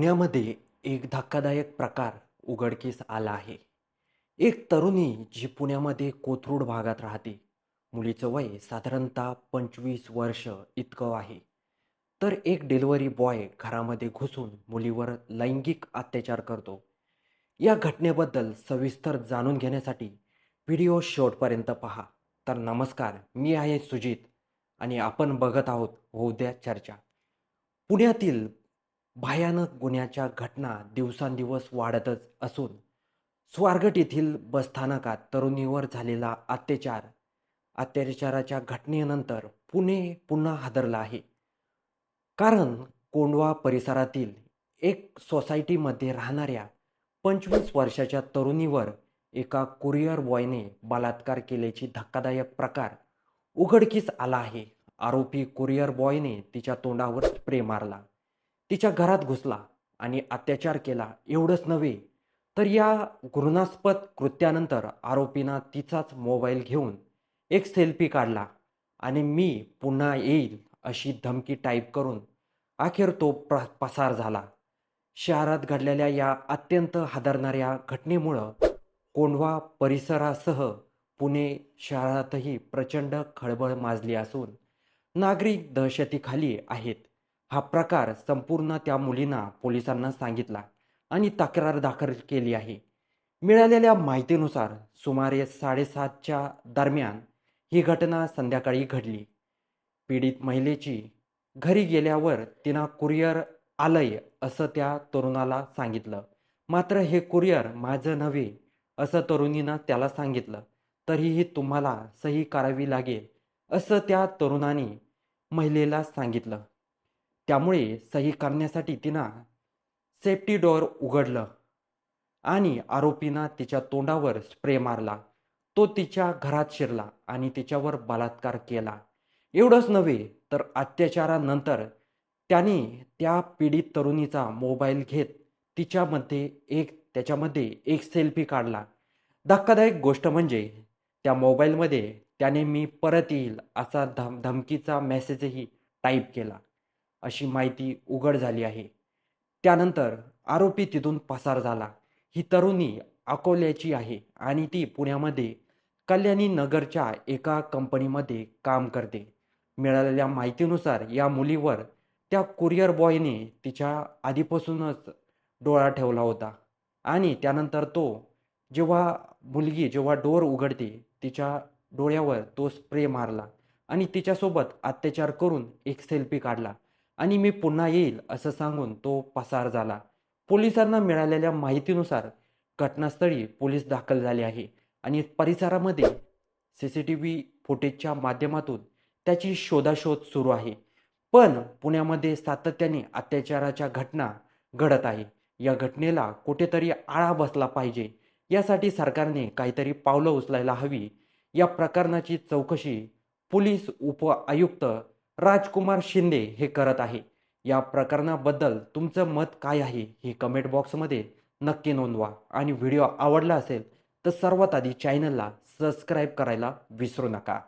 पुण्यामध्ये एक धक्कादायक प्रकार उघडकीस आला आहे. एक तरुणी जी पुण्यामध्ये कोथरूड भागात राहते. मुलीचं वय साधारणतः पंचवीस वर्ष इतकं आहे. तर एक डिलिव्हरी बॉय घरामध्ये घुसून मुलीवर लैंगिक अत्याचार करतो. या घटनेबद्दल सविस्तर जाणून घेण्यासाठी व्हिडिओ शेवटपर्यंत पहा. तर नमस्कार मी आहे सुजित आणि आपण बघत आहोत होऊ द्या चर्चा. पुण्यातील भयानक गुन्ह्याच्या घटना दिवसांदिवस वाढतच असून स्वारगट येथील बसस्थानकात तरुणीवर झालेला अत्याचार अत्याचाराच्या घटनेनंतर पुणे पुन्हा हादरला आहे. कारण कोंडवा परिसरातील एक सोसायटीमध्ये राहणाऱ्या पंचवीस वर्षाच्या तरुणीवर एका कुरिअर बॉयने बलात्कार केल्याची धक्कादायक प्रकार उघडकीस आला आहे. आरोपी कुरिअर बॉयने तिच्या तोंडावर स्प्रे मारला. तिच्या घरात घुसला आणि अत्याचार केला. एवढंच नव्हे तर या घृणास्पद कृत्यानंतर आरोपीनं तिचाच मोबाईल घेऊन एक सेल्फी काढला आणि मी पुन्हा येईल अशी धमकी टाईप करून अखेर तो प्र पसार झाला. शहरात घडलेल्या या अत्यंत हादरणाऱ्या घटनेमुळं कोंढवा परिसरासह पुणे शहरातही प्रचंड खळबळ माजली असून नागरिक दहशतीखाली आहेत. हा प्रकार संपूर्ण त्या मुलींना पोलिसांना सांगितला आणि तक्रार दाखल केली आहे. मिळालेल्या माहितीनुसार सुमारे साडेसातच्या दरम्यान ही घटना संध्याकाळी घडली. पीडित महिलेची घरी गेल्यावर तिनं कुरिअर आलंय असं त्या तरुणाला सांगितलं. मात्र हे कुरिअर माझं नव्हे असं तरुणीनं त्याला सांगितलं. तरीही तुम्हाला सही करावी लागेल असं त्या तरुणाने महिलेला सांगितलं. त्यामुळे सही करण्यासाठी तिनं सेफ्टी डोअर उघडलं आणि आरोपीनं तिच्या तोंडावर स्प्रे मारला. तो तिच्या घरात शिरला आणि तिच्यावर बलात्कार केला. एवढंच नव्हे तर अत्याचारानंतर त्याने त्या पीडित तरुणीचा मोबाईल घेत तिच्यामध्ये एक त्याच्यामध्ये एक सेल्फी काढला. धक्कादायक गोष्ट म्हणजे त्या मोबाईलमध्ये त्याने मी परत येईल असा धम धमकीचा मेसेजही टाईप केला. अशी माहिती उघड झाली आहे. त्यानंतर आरोपी तिथून पसार झाला. ही तरुणी अकोल्याची आहे आणि ती पुण्यामध्ये कल्याणी नगरच्या एका कंपनीमध्ये काम करते. मिळालेल्या माहितीनुसार या मुलीवर त्या कुरिअर बॉयने तिच्या आधीपासूनच डोळा ठेवला होता आणि त्यानंतर तो जेव्हा मुलगी जेव्हा डोर उघडते तिच्या डोळ्यावर तो स्प्रे मारला आणि तिच्यासोबत अत्याचार करून एक सेल्फी काढला. आणि मी पुन्हा येईल असं सांगून तो पसार झाला. पोलिसांना मिळालेल्या माहितीनुसार घटनास्थळी पोलीस दाखल झाले आहे आणि परिसरामध्ये सी सी टी व्ही फुटेजच्या माध्यमातून त्याची शोधाशोध सुरू आहे. पण पुण्यामध्ये सातत्याने अत्याचाराच्या घटना घडत आहे. या घटनेला कुठेतरी आळा बसला पाहिजे. यासाठी सरकारने काहीतरी पावलं उचलायला हवी. या प्रकरणाची चौकशी पोलीस उप आयुक्त राजकुमार शिंदे हे करत आहे. या प्रकरणाबद्दल तुमचं मत काय आहे हे कमेंट बॉक्समध्ये नक्की नोंदवा. आणि व्हिडिओ आवडला असेल तर सर्वात आधी चॅनलला सबस्क्राईब करायला विसरू नका.